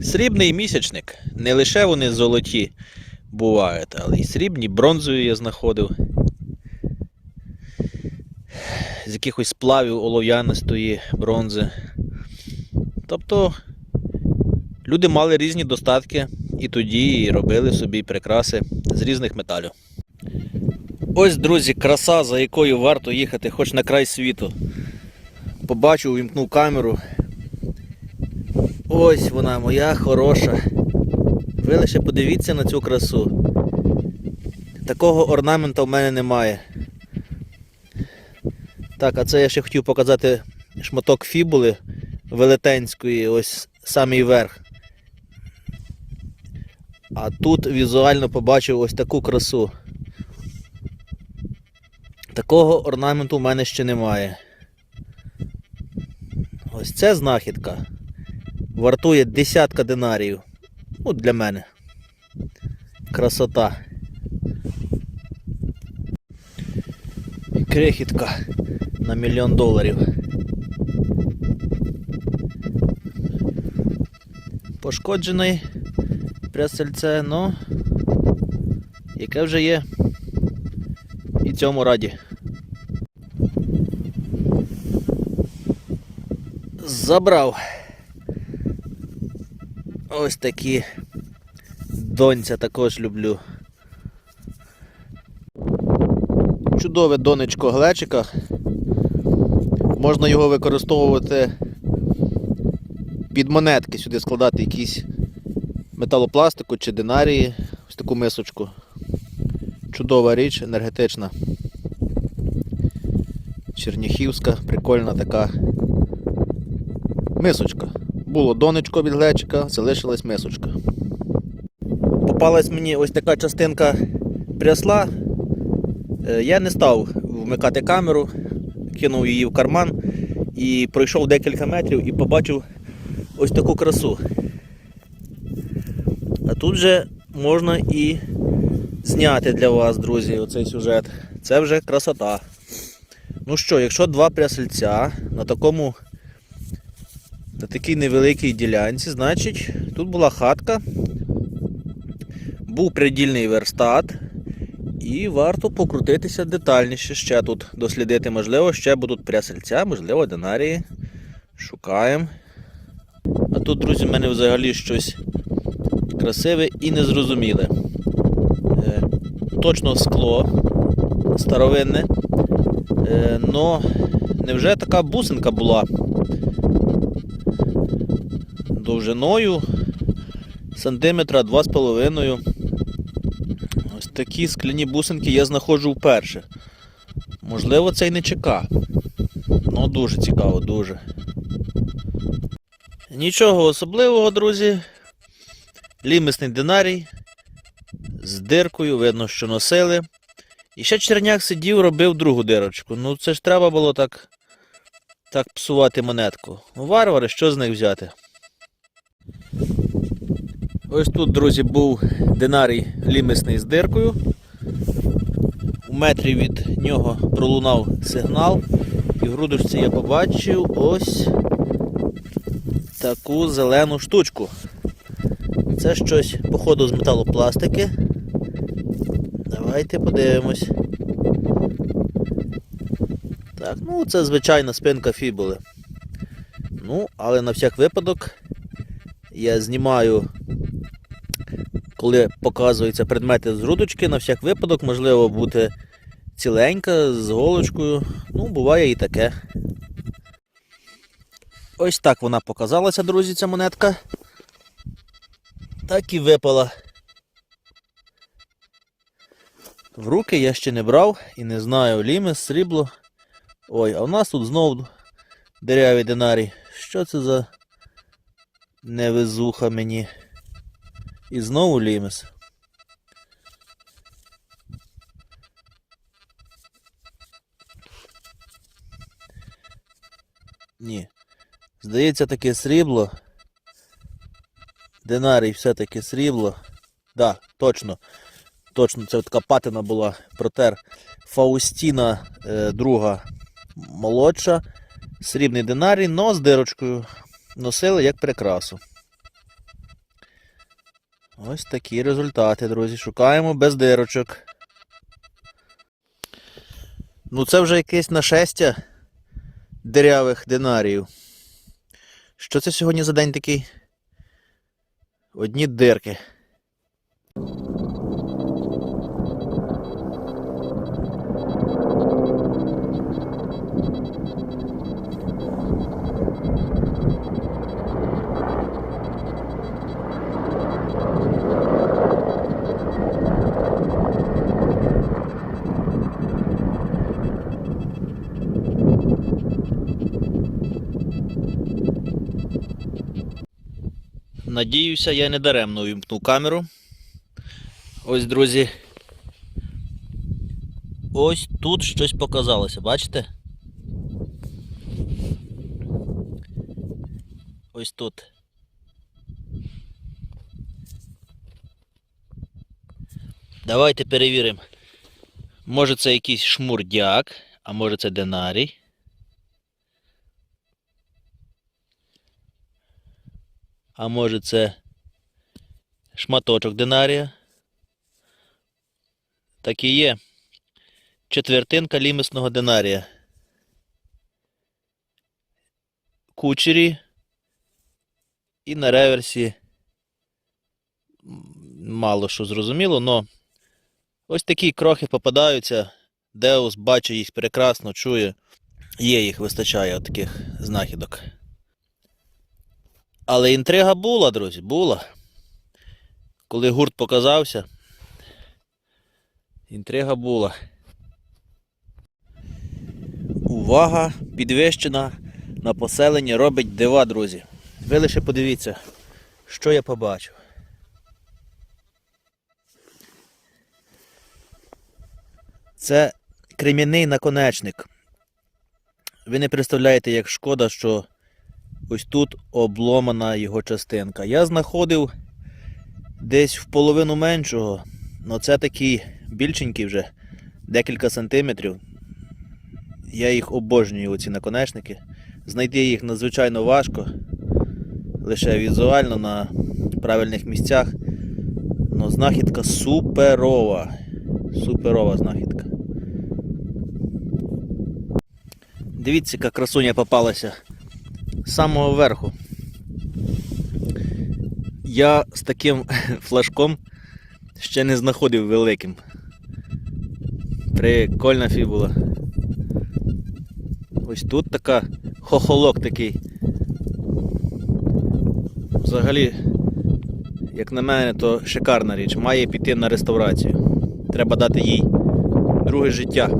Срібний місячник. Не лише вони золоті бувають, але й срібні, бронзові я знаходив. З якихось сплавів олов'янистої бронзи. Тобто люди мали різні достатки і тоді робили собі прикраси з різних металів. Ось, друзі, краса, за якою варто їхати хоч на край світу. Побачив, увімкнув камеру. Ось вона моя хороша. Ви лише подивіться на цю красу. Такого орнамента в мене немає. Так, а це я ще хотів показати шматок фібули велетенської, ось самий верх. А тут візуально побачив ось таку красу. Такого орнаменту в мене ще немає. Ось це знахідка. Вартує десятка динарів. Ну, для мене. Красота. Крихітка на мільйон доларів. Пошкоджений пресельце, ну яке вже є. І цьому раді. Забрав. Ось такі донця також люблю. Чудове донечко глечика. Можна його використовувати під монетки, сюди складати якісь металопластику чи динарії, ось таку мисочку. Чудова річ, енергетична. Черніхівська, прикольна така мисочка. Було донечко від глечика, залишилась мисочка. Попалась мені ось така частинка прясла. Е, Я не став вмикати камеру, кинув її в карман і пройшов декілька метрів і побачив ось таку красу. А тут же можна і зняти для вас, друзі, оцей сюжет. Це вже красота. Ну що, якщо два прясельця на такому на такій невеликій ділянці, значить, тут була хатка, був придільний верстат, і варто покрутитися детальніше ще тут дослідити. Можливо, ще будуть прясельця, можливо, динарії. Шукаємо. А тут, друзі, в мене взагалі щось красиве і незрозуміле. Е, точно скло старовинне. Е, но невже така бусинка була довжиною сантиметра 2,5. Ось такі скляні бусинки я знаходжу вперше. Можливо, це й не ЧК. Ну, дуже цікаво, дуже. Нічого особливого, друзі. Лімисний динарій. З диркою, видно, що носили. І ще черняк сидів, робив другу дирочку. Ну це ж треба було так, так псувати монетку. Ну, варвари, що з них взяти? Ось тут, друзі, був динарій лімисний з диркою. У метрі від нього пролунав сигнал. І в грудочці я побачив ось таку зелену штучку. Це щось, походу, з металопластики. Давайте подивимось. Так, ну це звичайна спинка фібули. Ну, але на всяк випадок я знімаю, коли показуються предмети з грудочки, на всяк випадок, можливо, бути ціленька, з голочкою. Ну, буває і таке. Ось так вона показалася, друзі, ця монетка. Так і випала. В руки я ще не брав і не знаю, лімес, срібло. Ой, а в нас тут знову дирявий динарій. Що це за невезуха мені? І знову лімес. Ні. Здається, таке срібло. Динарій все-таки срібло. Да, точно. Точно, це така патина була протер. Фаустіна е, друга молодша. Срібний динарій, но з дирочкою. Носили як прикрасу. Ось такі результати, друзі. Шукаємо без дирочок. Ну, це вже якесь нашестя дирявих динаріїв. Що це сьогодні за день такий? Одні дирки. Надіюся, я не даремно увімкнув камеру. Ось, друзі. Ось тут щось показалося, бачите? Ось тут. Давайте перевіримо. Може це якийсь шмурдяк, а може це динарій. А може це шматочок динарія. Так і є. Четвертинка лімісного динарія. Кучері. І на реверсі мало що зрозуміло, но ось такі крохи попадаються. Деус бачить їх прекрасно, чує. Є їх вистачає таких знахідок. Але інтрига була, друзі, була. Коли гурт показався, інтрига була. Увага підвищена на поселення робить дива, друзі. Ви лише подивіться, що я побачив. Це крем'яний наконечник. Ви не представляєте, як шкода, що ось тут обломана його частинка. Я знаходив десь в половину меншого, але це такий більшенький вже, декілька сантиметрів. Я їх обожнюю, оці наконечники. Знайти їх надзвичайно важко. Лише візуально на правильних місцях. Но знахідка суперова. Суперова знахідка. Дивіться, яка красуня попалася самого верху. Я з таким флажком ще не знаходив великим. Прикольна фібула. Ось тут така хохолок такий. Взагалі, як на мене, то шикарна річ. Має піти на реставрацію. Треба дати їй друге життя.